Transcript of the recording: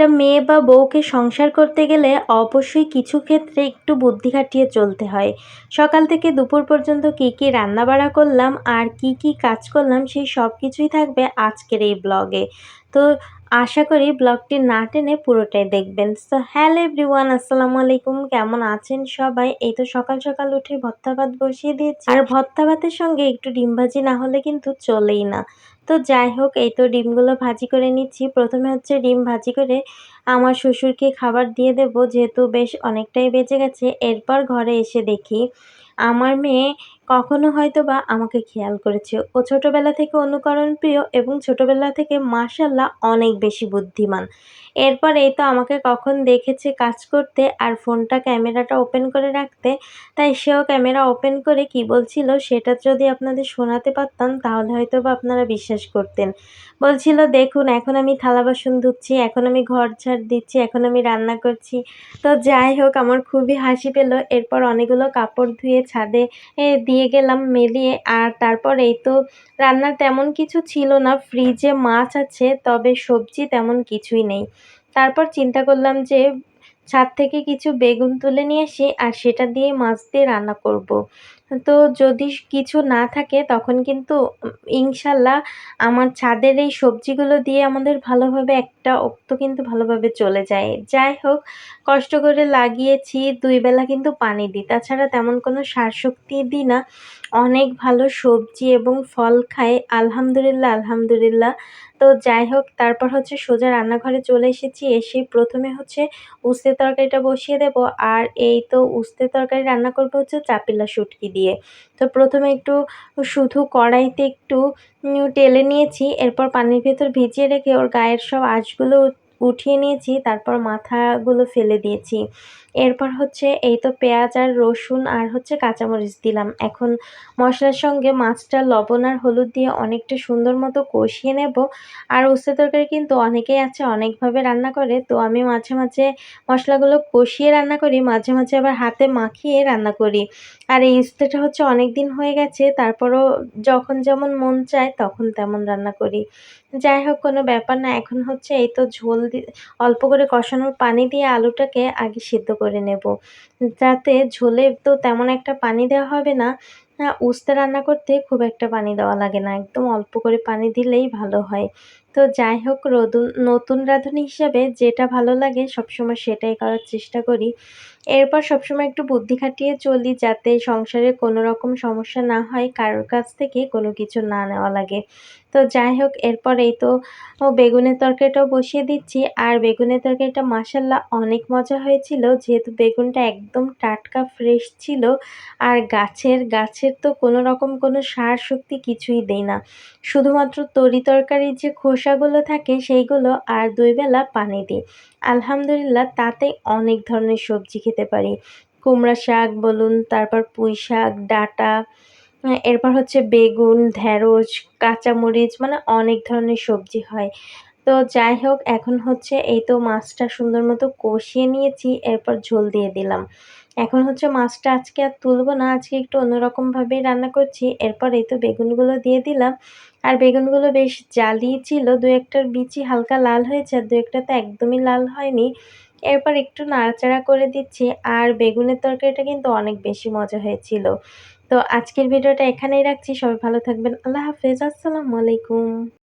একটা মেয়ে বা বউকে সংসার করতে গেলে অবশ্যই কিছু ক্ষেত্রে একটু বুদ্ধি খাটিয়ে চলতে হয়। সকাল থেকে দুপুর পর্যন্ত কি কী রান্নাবাড়া করলাম আর কি কি কাজ করলাম সেই সব কিছুই থাকবে আজকের এই ব্লগে তো আশা করি ব্লগটি না টেনে পুরোটাই দেখবেন। সো হ্যালো এভরিওয়ান আসসালামু আলাইকুম, কেমন আছেন সবাই? এই তো সকাল সকাল উঠে ভর্তা ভাত বসিয়ে দিয়েছি। আর ভর্তা ভাতের সঙ্গে একটু ডিম ভাজি না হলে কিন্তু চলেই না। তো যাই হোক, এই তো ডিমগুলো ভাজি করে নিচ্ছি। প্রথমে হচ্ছে ডিম ভাজি করে আমার শ্বশুরকে খাবার দিয়ে দেব, যেহেতু বেশ অনেকটাই বেঁচে গেছে। এরপর ঘরে এসে দেখি, আমার মেয়ে কখনো হয়তো বা আমাকে খেয়াল করেছে। ও ছোটোবেলা থেকে অনুকরণ প্রিয় এবং ছোটোবেলা থেকে মাসাল্লাহ অনেক বেশি বুদ্ধিমান। এরপর এই তো আমাকে কখন দেখেছে কাজ করতে আর ফোনটা ক্যামেরাটা ওপেন করে রাখতে। তাই সেও ক্যামেরা ওপেন করে কি বলছিল সেটা যদি আপনাদের শোনাতে পারতাম তাহলে হয়তো বা আপনারা বিশ্বাস করতেন। বলছিল, দেখুন, এখন আমি থালা বাসন ধুচ্ছি, এখন আমি ঘর ঝাড় দিচ্ছি, এখন আমি রান্না করছি। তো যাই হোক, আমার খুবই হাসি পেল। এরপর অনেকগুলো কাপড় ধুয়ে ছাদে দিয়ে গেলাম মেলিয়ে, আর তারপর এই তো রান্নার তেমন কিছু ছিল না ফ্রিজে মাছ আছে, তবে সবজি তেমন কিছুই নেই তারপর চিন্তা করলাম যে ছাদ থেকে কিছু বেগুন তুলে নিয়ে আসি, আর সেটা দিয়ে মাছ দিয়ে রান্না করব। তো যদি কিছু না থাকে, তখন কিন্তু ইনশাল্লাহ আমার ছাদের এই সবজিগুলো দিয়ে আমাদের ভালোভাবে একটা অক্ত কিন্তু ভালোভাবে চলে যায়। যাই হোক, কষ্ট করে লাগিয়েছি, দুই বেলা কিন্তু পানি দিই। তাছাড়া তেমন কোনো সার শক্তি দিই না। অনেক ভালো সবজি এবং ফল খাই, আলহামদুলিল্লাহ আলহামদুলিল্লাহ। তো যাই হোক, তারপর হচ্ছে সোজা রান্নাঘরে চলে এসেছি। এসে প্রথমে হচ্ছে উস্তে তরকারিটা বসিয়ে দেব। আর এই তো উস্তে তরকারি রান্না করব হচ্ছে চাপিলা শুটকি দিয়ে। তো প্রথমে একটু শুধু কড়াইতে একটু টেলে নিয়েছি, এরপর পানির ভেতর ভিজিয়ে রেখে ওর গায়ের সব আঁশগুলো উঠিয়ে নিয়েছি, তারপর মাথাগুলো ফেলে দিয়েছি। এরপর হচ্ছে এই তো পেঁয়াজ আর রসুন আর হচ্ছে কাঁচামরিচ দিলাম। এখন মশলার সঙ্গে মাছটা লবণ আর হলুদ দিয়ে অনেকটা সুন্দর মতো কষিয়ে নেব। আর উস্তে তরকারি কিন্তু অনেকেই আছে, অনেকভাবে রান্না করে। তো আমি মাঝে মাঝে মশলাগুলো কষিয়ে রান্না করি, মাঝে মাঝে আবার হাতে মাখিয়ে রান্না করি। আর এই উস্তেটা হচ্ছে অনেক দিন হয়ে গেছে, তারপরও যখন যেমন মন চায় তখন তেমন রান্না করি। যাই হোক, কোনো ব্যাপার না। এখন হচ্ছে এই তো ঝোল অল্প করে কষানোর পানি দিয়ে আলুটাকে আগে সিদ্ধ করে নেব। যাতে ঝোলে তো তেমন একটা পানি দেওয়া হবে না। উস্তে রান্না করতে খুব একটা পানি দেওয়া লাগে না। একদম অল্প করে পানি দিলেই ভালো হয়। তো যাই হোক, রদুন, নতুন রাঁধুনি হিসাবে যেটা ভালো লাগে সবসময় সেটাই করার চেষ্টা করি। এরপর সবসময় একটু বুদ্ধি খাটিয়ে চলি যাতে সংসারে কোনো রকম সমস্যা না হয়, কারোর কাছ থেকে কোনো কিছু না নেওয়া লাগে। তো যাই হোক, এরপর এই তো বেগুনের তরকারিটাও বসিয়ে দিচ্ছি। আর বেগুনের তরকারিটা মাসাল্লাহ অনেক মজা হয়েছিল, যেহেতু বেগুনটা একদম টাটকা ফ্রেশ ছিল। আর গাছের গাছের তো কোনো রকম কোনো সার শক্তি কিছুই দেই না। শুধুমাত্র তরি তরকারির যে খোসাগুলো থাকে, সেইগুলো আর দুই বেলা পানি দিই। আলহামদুলিল্লাহ তাতে অনেক ধরনের সবজি খেতে পারি। কুমড়া শাক বলুন, তারপর পুঁই শাক, ডাঁটা, এরপর হচ্ছে বেগুন ঢ্যাঁড়স কাঁচামরিচ মানে অনেক ধরনের সবজি হয়। তো যাই হোক, এখন হচ্ছে এই তো মাছটা সুন্দর মতো কষিয়ে নিয়েছি, এরপর ঝোল দিয়ে দিলাম। এখন হচ্ছে মাছটা আজকে আর তুলবো না, আজকে একটু অন্যরকমভাবেই রান্না করছি। এরপর এই তো বেগুনগুলো দিয়ে দিলাম। আর বেগুনগুলো বেশ জালি ছিল, দু একটার বিচি হালকা লাল হয়েছে, আর দু একটা তো একদমই লাল হয়নি। এরপর একটু নাড়াচাড়া করে দিচ্ছি, আর বেগুনের তরকারিটা কিন্তু অনেক বেশি মজা হয়েছিল। তো আজকের ভিডিওটা এখানেই রাখছি, সবাই ভালো থাকবেন, আল্লাহ হাফেজ, আসসালামু আলাইকুম।